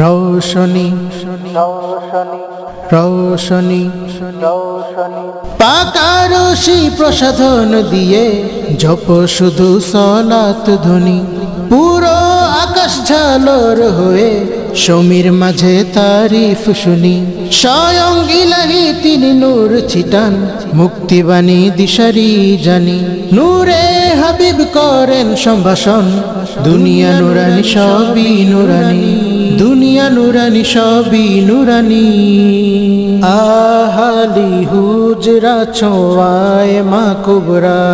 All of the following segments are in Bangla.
রৌশনী রৌশনী পাকারসি প্রসাধন দিয়ে জপ শুধু সলাত ধ্বনি। পুরো আকাশ ঝালর হয়ে সমীর মাঝে তারিফ শুনি। স্বয়ং ইলাহি তিনি নূর ছিটান, মুক্তিবাণী দিশারি জানি। নূরে হাবিব করেন সম্ভাষণ, দুনিয়া নুরানি সবই নুরানি। দুনিয়া নুরানি, সবই নুরানি। আহালি হুজরা, ছোয়ায় মা কুবরা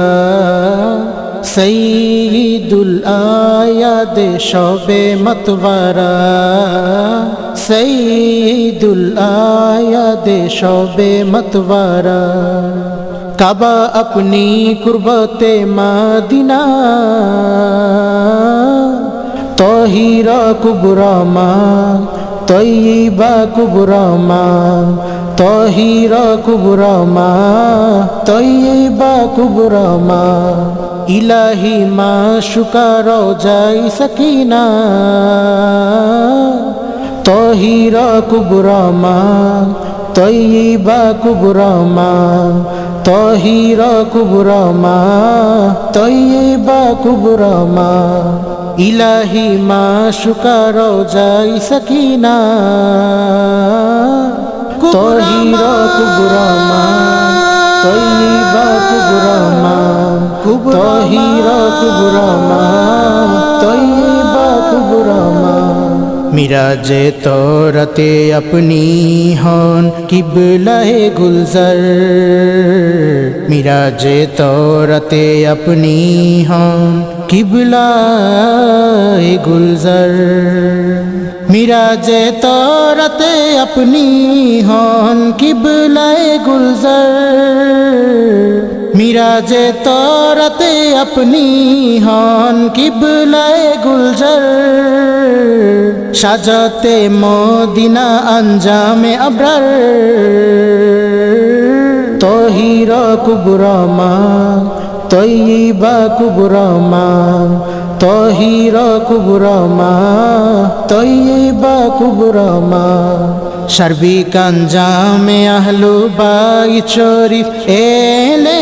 সঈদুল আয়াদে, সবে মতবারা। সঈদুল আয়াদে, সবে মতবারা। কাবা, আপনি কুরবতে মাদিনা। তহির কুবরমা তৈবা কুবরমা তহির কুবরমা তৈবা কুবরমা ইলাহি মা শুকার যাই সকিনা, তহির কুবরমা তৈবা কুবরমা তহির কুবরমা তৈবা কুবরমা ইলাহি মা শুকার যাই সকিনা। তহির কুবরমা তৈবা কুবরমা তহির কুবরমা তৈবা কুবরমা মিরাজে তোরতে আপনি হন কিবলাহে গুলজার। মিরাজে তোরতে আপনি হন কিবলাহে গুলজার। মিরাজে তোরতে আপনি হন কিবলায়ে গুলজার। মিরাজে তোরতে আপনি হন কিবলায়ে গুলজার। সাজাতে Medina আঞ্জামে Abrar. তহির কুবরমা Taiba কুবরমা তহির কুবরমা Taiba কুবরমা সার্বিকাঞ্জামে আহলু by শরীফ এলে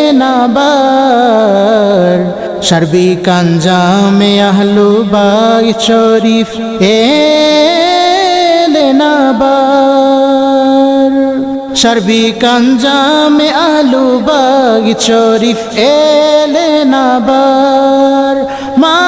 নাবার সার্বিকাঞ্জামে আহলু বাই শরীফ এলে নাবার সার্বিকাঞ্জামে আলু বাগ শরীফ এলে নাবার মা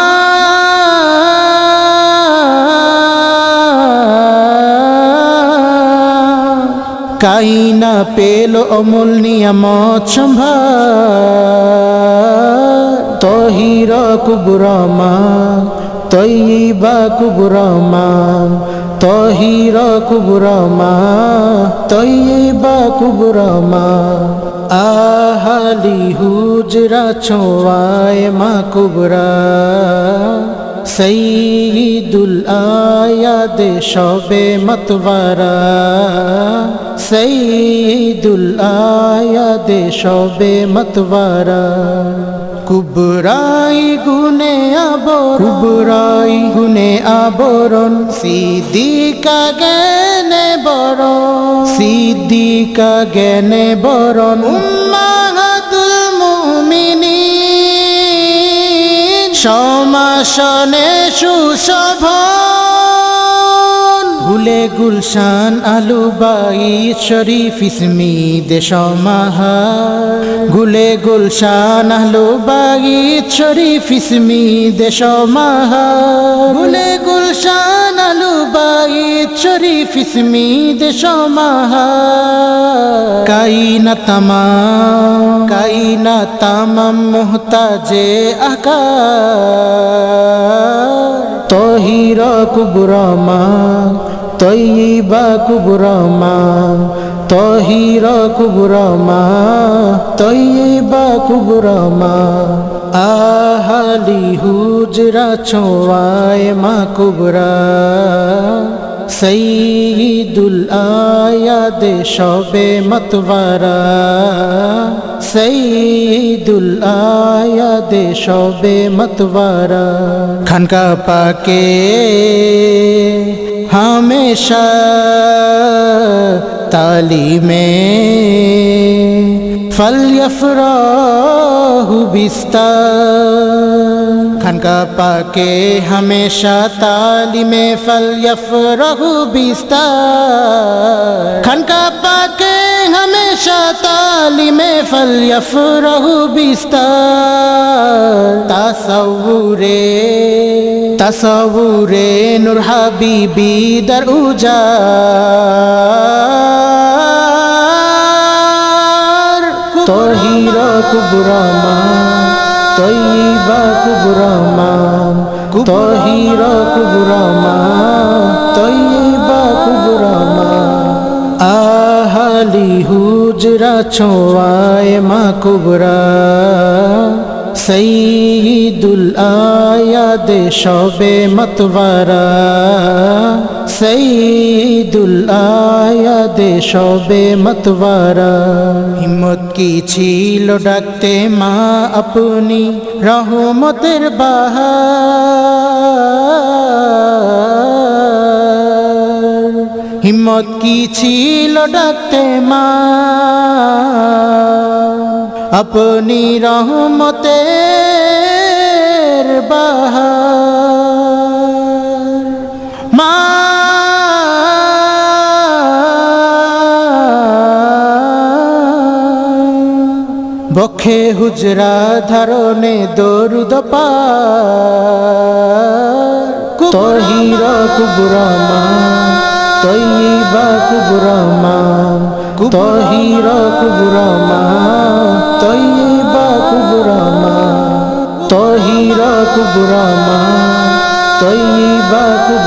কাইনা পেল অমূল নিয়ামত সম্ভার। তহির কুবরমা তৈবা কুবরমা তহির কুবরমা তৈবা কুবরমা আহালি হুজরা ছোয়ায় মা কুবরা, সঈদুল আয়াদে সবে মতবারা। সঈদুল আয়াদে সবে মতবারা। কুবরাই গুনে আবর কুবরাই গুনে আবরণ। সিদ্দিকা জ্ঞানে বরণ। সিদ্দিকা জ্ঞানে বরণ। উম্মাহাতুল মুমিনিন। সমাসনে সুশোভন। গুলে গুলশান আলু বাই শরীফ ইসমি দেশমাহার গুলে গুলশান আলু বাই শরীফ ইসমি দেশমাহার গুলে গুলশান আলু বাই শরীফ ইসমি দেশমাহার কাইনা তামাম কাইনা তামাম মোহতাজে আকার তহির কুবুরমা তৈবা কুবুরমা তহির কুবুরমা তৈবা কুবুরমা আহালি হুজরা ছোয়ায় মা কুবরা। সঈদুল আয়াদ সবে মতবারা। সঈদুল আয়াদ সবে মতবারা। খানকা পাকে হামেশা ताली में तालीम फलयफराहु बिस्ता। खनका पाके हमेशा ताली में तालीम फलयफराहु बिस्ता। खनका पाके हमेशा ताली में तालीम फलयफराहु बिस्ता। तसवुरे तसवुरे नूर हबीबी दर उजा। তহির কুবরমা তৈবা কুবরমা, তহির কুবরমা তৈবা কুবরমা। আহালি হুজরা ছোয়ায় মা কুবরা, সঈদুল আয়াদ শবে মতওয়ারা সঈদুল আয়াদ শবে মতওয়ারা। হিম্মত কি ছিল ডাকতে মা আপনি? রহমতের বাহার। হিম্মত কি ছিল ডাকতে মা আপনি? রহমতের বাহার। বক্ষে হুজরা ধারণে দরুদ তহির কুবরমা তৈবা কুবরমা তহির কুবরমা তৈবা কুবরমা তহির কুবরমা তৈবা